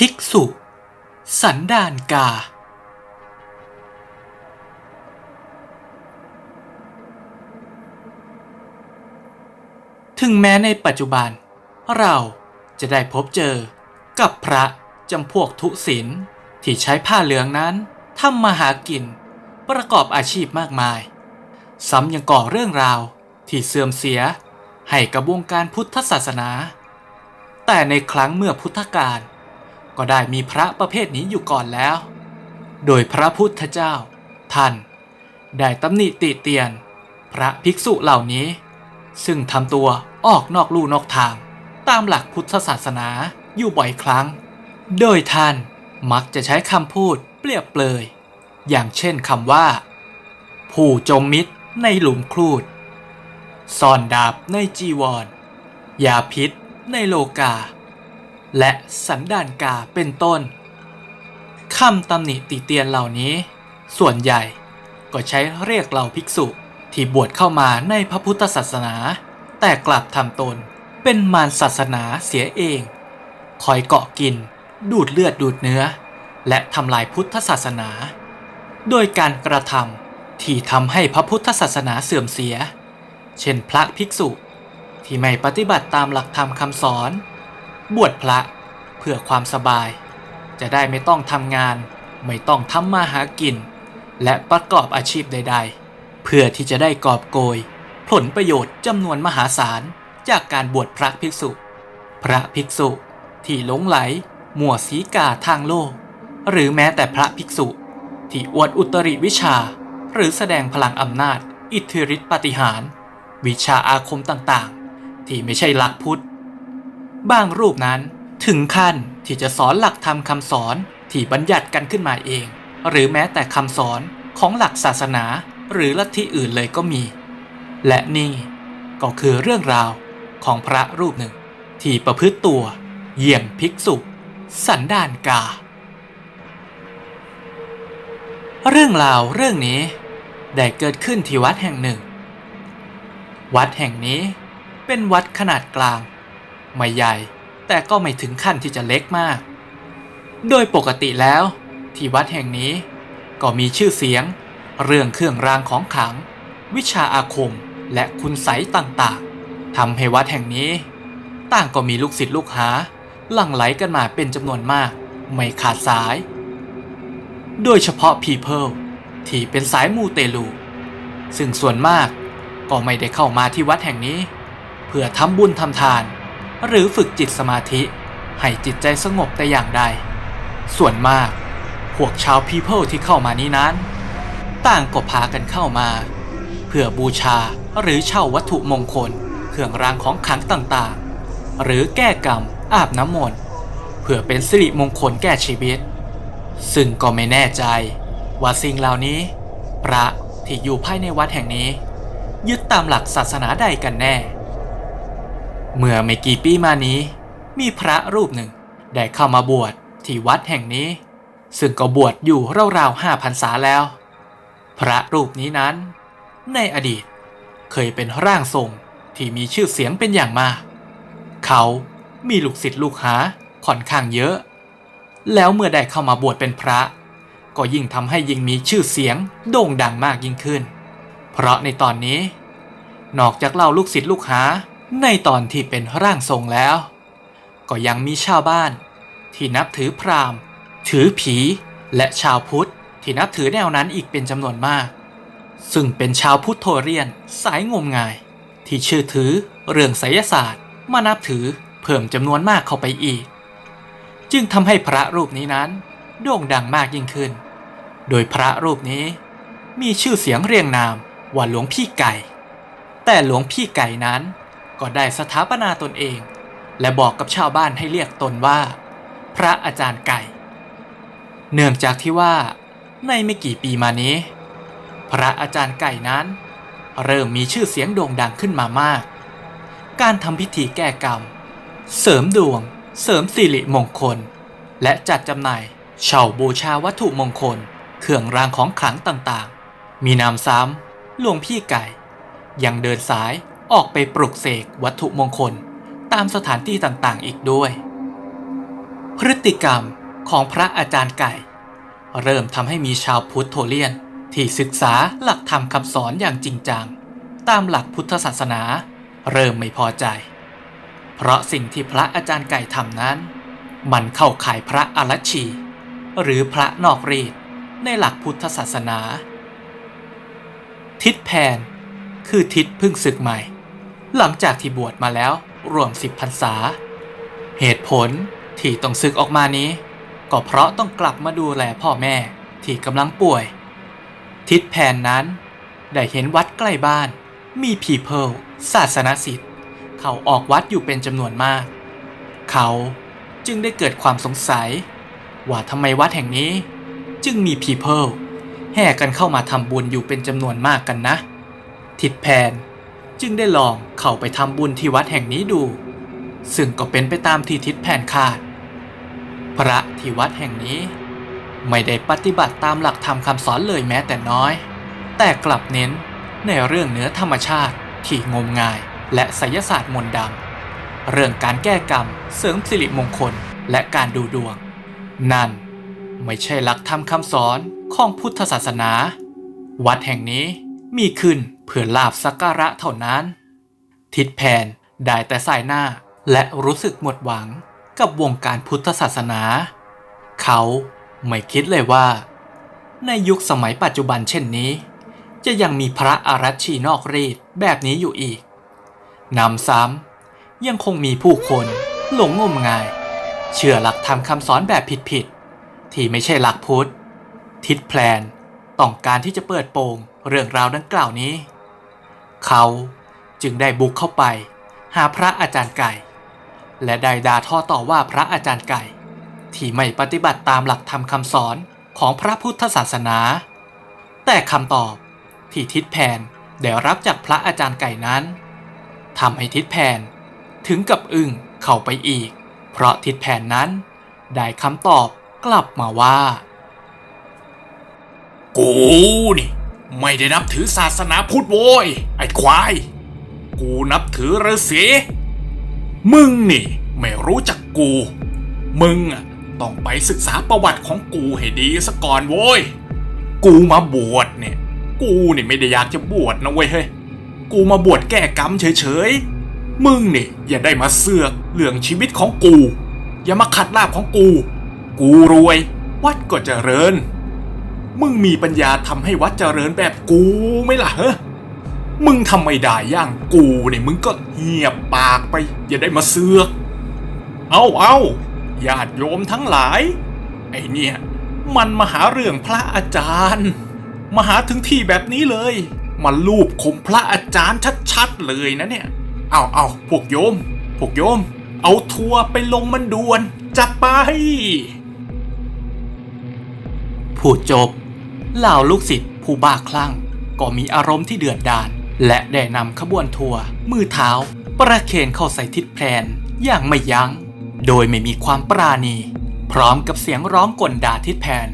ภิกษุ สันดานกา ถึงแม้ในปัจจุบัน เราจะได้พบเจอกับพระจำพวกทุศิลที่ใช้ผ้าเหลืองนั้นทำมาหากินประกอบอาชีพมากมาย ซ้ำยังก่อเรื่องราวที่เสื่อมเสียให้กับวงการพุทธศาสนา แต่ในครั้งเมื่อพุทธกาล ก็ได้มีพระประเภทนี้อยู่ก่อนแล้ว โดยพระพุทธเจ้า ท่าน ได้ตำหนิติเตียน พระภิกษุเหล่านี้ ซึ่งทำตัวออกนอกลู่นอกทาง ตามหลักพุทธศาสนาอยู่บ่อยครั้ง โดยท่านมักจะใช้คำพูดเปรียบเปรย อย่างเช่นคำว่า ผู้จมมิตรในหลุมครูดซ่อนดาบในจีวรยาพิษในโลกา และสันดานกาเป็นต้นคำตำหนิติเตียนเหล่านี้ ส่วนใหญ่ก็ใช้เรียกเหล่าภิกษุที่บวชเข้ามาในพระพุทธศาสนา แต่กลับทำตนเป็นมารศาสนาเสียเอง คอยเกาะกิน ดูดเลือดดูดเนื้อ และทำลายพุทธศาสนา โดยการกระทำที่ทำให้พระพุทธศาสนาเสื่อมเสีย เช่นพระภิกษุที่ไม่ปฏิบัติตามหลักธรรมคำสอน บวชพระเพื่อความสบาย จะได้ไม่ต้องทำงาน ไม่ต้องทำมาหากิน และประกอบอาชีพใด ๆ เพื่อที่จะได้กอบโกย ผลประโยชน์จำนวนมหาศาลจากการบวชพระภิกษุ พระภิกษุที่หลงไหลมั่วสีกาทางโลก หรือแม้แต่พระภิกษุ ที่อวดอุตริวิชา หรือแสดงพลังอำนาจ อิทธิฤทธิปฏิหาร วิชาอาคมต่างๆ ที่ไม่ใช่หลักพุทธ บางรูปนั้น ถึงขั้นที่จะสอนหลักธรรมคำสอนที่บัญญัติกันขึ้นมาเอง หรือแม้แต่คำสอนของหลักศาสนาหรือลัทธิอื่นเลยก็มี และนี่ก็คือเรื่องราวของพระรูปหนึ่ง ที่ประพฤติตัวเยี่ยงภิกษุ สันดานกา เรื่องราวเรื่องนี้ได้เกิดขึ้นที่วัดแห่งหนึ่ง วัดแห่งนี้เป็นวัดขนาดกลาง ไม่ใหญ่ แต่ก็ไม่ถึงขั้นที่จะเล็กมาก โดยปกติแล้ว ที่วัดแห่งนี้ ก็มีชื่อเสียง เรื่องเครื่องรางของขลัง วิชาอาคมและคุณไสยต่างๆทำให้วัดแห่งนี้ ต่างก็มีลูกศิษย์ลูกหา หลั่งไหลกันมาเป็นจำนวนมาก ไม่ขาดสาย โดยเฉพาะ people ที่เป็นสายมูเตลู ซึ่งส่วนมากก็ไม่ได้เข้ามาที่วัดแห่งนี้ เพื่อทำบุญทำทาน หรือฝึกจิตสมาธิ ให้จิตใจสงบแต่อย่างใด ส่วนมาก พวกชาว people ที่เข้ามานี้นั้น ต่างก็พากันเข้ามา เพื่อบูชาหรือเช่าวัตถุมงคล เครื่องรางของขลังต่างๆ หรือแก้กรรมอาบน้ำมนต์เพื่อเป็นสิริมงคลแก่ชีวิต ซึ่งก็ไม่แน่ใจ ว่าสิ่งเหล่านี้ พระที่อยู่ภายในวัดแห่งนี้ ยึดตามหลักศาสนาใดกันแน่ เมื่อไม่กี่ปีมานี้ มีพระรูปหนึ่ง ได้เข้ามาบวชที่วัดแห่งนี้ ซึ่งก็บวชอยู่ราวๆห้าพันษาแล้ว พระรูปนี้นั้น ในอดีตเคยเป็นร่างทรงที่มีชื่อเสียงเป็นอย่างมาก เขามีลูกศิษย์ลูกหาค่อนข้างเยอะ แล้วเมื่อได้เข้ามาบวชเป็นพระ ก็ยิ่งทำให้ยิ่งมีชื่อเสียงโด่งดังมากยิ่งขึ้น เพราะในตอนนี้ นอกจากเล่าลูกศิษย์ลูกหา ในตอนที่เป็นร่างทรงแล้ว ก็ยังมีชาวบ้าน ที่นับถือพราหมณ์ ถือผี และชาวพุทธที่นับถือแนวนั้นอีกเป็นจำนวนมาก ซึ่งเป็นชาวพุทธโทเรียนสายงมงาย ที่เชื่อถือเรื่องไสยศาสตร์ มานับถือเพิ่มจำนวนมากเข้าไปอีก จึงทำให้พระรูปนี้นั้น โด่งดังมากยิ่งขึ้น โดยพระรูปนี้ มีชื่อเสียงเรียงนามว่าหลวงพี่ไก่ แต่หลวงพี่ไก่นั้น ก็ได้สถาปนาตนเอง และบอกกับชาวบ้านให้เรียกตนว่า พระอาจารย์ไก่ เนื่องจากที่ว่า ในไม่กี่ปีมานี้ พระอาจารย์ไก่นั้น เริ่มมีชื่อเสียงโด่งดังขึ้นมามาก การทำพิธีแก้กรรม เสริมดวง เสริมสิริมงคล และจัดจำหน่ายเช่าบูชาวัตถุมงคล เครื่องรางของขลังต่างๆ มีนามซ้ำหลวงพี่ไก่ ยังเดินสาย ออกไปปลุกเสกวัตถุมงคลตามสถานที่ต่างๆอีกด้วย พฤติกรรมของพระอาจารย์ไก่ เริ่มทำให้มีชาวพุทธโทเลียนที่ศึกษาหลักธรรมคำสอนอย่างจริงจัง ตามหลักพุทธศาสนา เริ่มไม่พอใจ เพราะสิ่งที่พระอาจารย์ไก่ทำนั้น มันเข้าข่ายพระอรัชี หรือพระนอกรีดในหลักพุทธศาสนา ทิศแพนคือทิศพึ่งศึกใหม่ หลังจากที่บวชมาแล้วรวมสิบพรรษา เหตุผลที่ต้องศึกออกมานี้ ก็เพราะต้องกลับมาดูแลพ่อแม่ที่กำลังป่วย ทิศแพนนั้น ได้เห็นวัดใกล้บ้าน มีพีเพิลศาสนสิทธิ์ เขาออกวัดอยู่เป็นจำนวนมาก เขาจึงได้เกิดความสงสัย ว่าทำไมวัดแห่งนี้ จึงมีพีเพิลแห่กันเข้ามาทำบุญอยู่เป็นจำนวนมากกันนะ ทิศแพน จึงได้ลองเข้าไปทำบุญที่วัดแห่งนี้ดู ซึ่งก็เป็นไปตามที่ทิศแผนคาด พระที่วัดแห่งนี้ ไม่ได้ปฏิบัติตามหลักธรรมคำสอนเลยแม้แต่น้อย แต่กลับเน้นในเรื่องเหนือธรรมชาติที่งมงายและไสยศาสตร์มนต์ดำเรื่องการแก้กรรม เสริมสิริมงคลและการดูดวง นั่นไม่ใช่หลักธรรมคำสอนของพุทธศาสนา วัดแห่งนี้มีขึ้น เพื่อลาบสักการะเท่านั้น ทิดแพนได้แต่สายหน้าและรู้สึกหมดหวังกับวงการพุทธศาสนา เขาไม่คิดเลยว่า ในยุคสมัยปัจจุบันเช่นนี้ จะยังมีพระอารัชชีนอกรีดแบบนี้อยู่อีกนำซ้ำยังคงมีผู้คนหลงงมงาย เชื่อหลักธรรมคำสอนแบบผิดๆที่ไม่ใช่หลักพุทธ ทิดแพลนต้องการที่จะเปิดโปงเรื่องราวดังกล่าวนี้ เขาจึงได้บุกเข้าไป หาพระอาจารย์ไก่ และได้ด่าท่อต่อว่าพระอาจารย์ไก่ ที่ไม่ปฏิบัติตามหลักธรรมคำสอนของพระพุทธศาสนา แต่คำตอบที่ทิดแพนได้รับจากพระอาจารย์ไก่นั้นทำให้ทิดแพนถึงกับอึ้งเข้าไปอีก เพราะทิดแพนนั้น ได้คำตอบกลับมาว่า กูนี่ ไม่ได้นับถือศาสนาพุทธโว้ยไอ้ควาย กูนับถือฤาษีมึงนี่ไม่รู้จักกู มึงอะต้องไปศึกษาประวัติของกูให้ดีซะก่อนโว้ย กูมาบวชเนี่ย กูนี่ไม่ได้อยากจะบวชนะเว้ยเฮ้ย กูมาบวชแก้กรรมเฉยๆ มึงนี่อย่าได้มาเสือกเรื่องชีวิตของกู อย่ามาขัดลาบของกู กูรวย วัดก็เจริญ มึงมีปัญญาทำให้วัดเจริญแบบกูไหมล่ะเฮ้มึงทำไม่ได้ย่างกูเนี่ยมึงก็เหียบปากไป อย่าได้มาเสือกเอาเอาญาติโยมทั้งหลาย ไอเนี่ย มันมาหาเรื่องพระอาจารย์ มาหาถึงที่แบบนี้เลยมาลูบคมพระอาจารย์ชัดๆเลยนะเนี่ย เอาเอาพวกโยม พวกโยม เอาทัวร์ไปลงมันด่วนจัดไป พูดจบ เหล่าลูกศิษย์ผู้บ้าคลั่ง ก็มีอารมณ์ที่เดือดดาลและได้นำขบวนทัวร์มือเท้า ประเคนเข้าใส่ทิศแพลนอย่างไม่ยัง้ง โดยไม่มีความปราณี พร้อมกับเสียงร้องกลด่าทิศแพน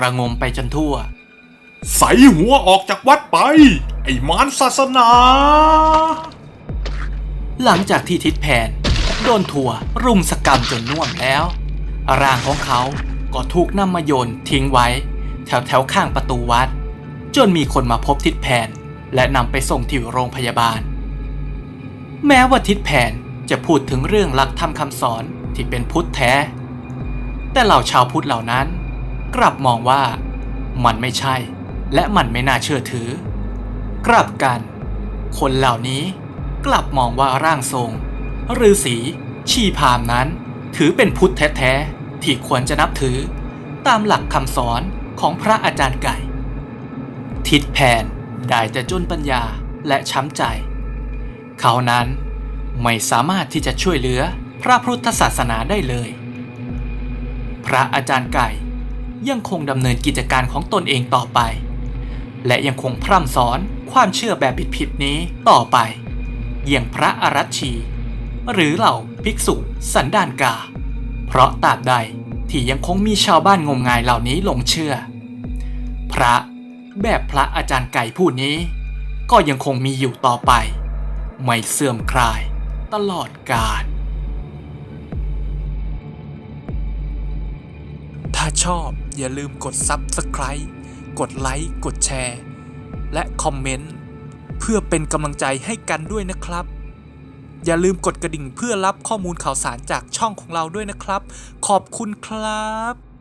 ระงมไปจนทั่ว ใส่หัวออกจากวัดไป ไอ้มารศาสนา หลังจากที่ทิศแพนโดนทัวร์รุมสกรรมจนน่วมแล้ว ร่างของเขาก็ถูกนำมาโยนทิ้งไว้ แถวแถวๆข้างประตูวัด จนมีคนมาพบทิศแพนและนำไปส่งที่โรงพยาบาล แม้ว่าทิศแพนจะพูดถึงเรื่องหลักธรรมคำสอนที่เป็นพุทธแท้ แต่เหล่าชาวพุทธเหล่านั้น กลับมองว่ามันไม่ใช่ และมันไม่น่าเชื่อถือ กลับกัน คนเหล่านี้กลับมองว่าร่างทรงฤาษีชีพามนั้น ถือเป็นพุทธแท้ๆที่ควรจะนับถือ ตามหลักคำสอน ของพระอาจารย์ไก่ ทิดแพนได้แต่จนปัญญาและช้ำใจ เขานั้นไม่สามารถที่จะช่วยเหลือพระพุทธศาสนาได้เลย พระอาจารย์ไก่ยังคงดำเนินกิจการของตนเองต่อไป และยังคงพร่ำสอนความเชื่อแบบผิดๆนี้ต่อไป อย่างพระอารัชชีหรือเหล่าภิกษุสันดานกา เพราะตราบใดที่ยังคงมีชาวบ้านงมงายเหล่านี้หลงเชื่อ พระแบบพระอาจารย์ไก่ผู้นี้ ก็ยังคงมีอยู่ต่อไป ไม่เสื่อมคลายตลอดกาลถ้าชอบอย่าลืมกด Subscribe กดไลค์กดแชร์ และคอมเมนต์เพื่อเป็นกำลังใจให้กันด้วยนะครับ อย่าลืมกดกระดิ่งเพื่อรับข้อมูลข่าวสารจากช่องของเราด้วยนะครับ ขอบคุณครับ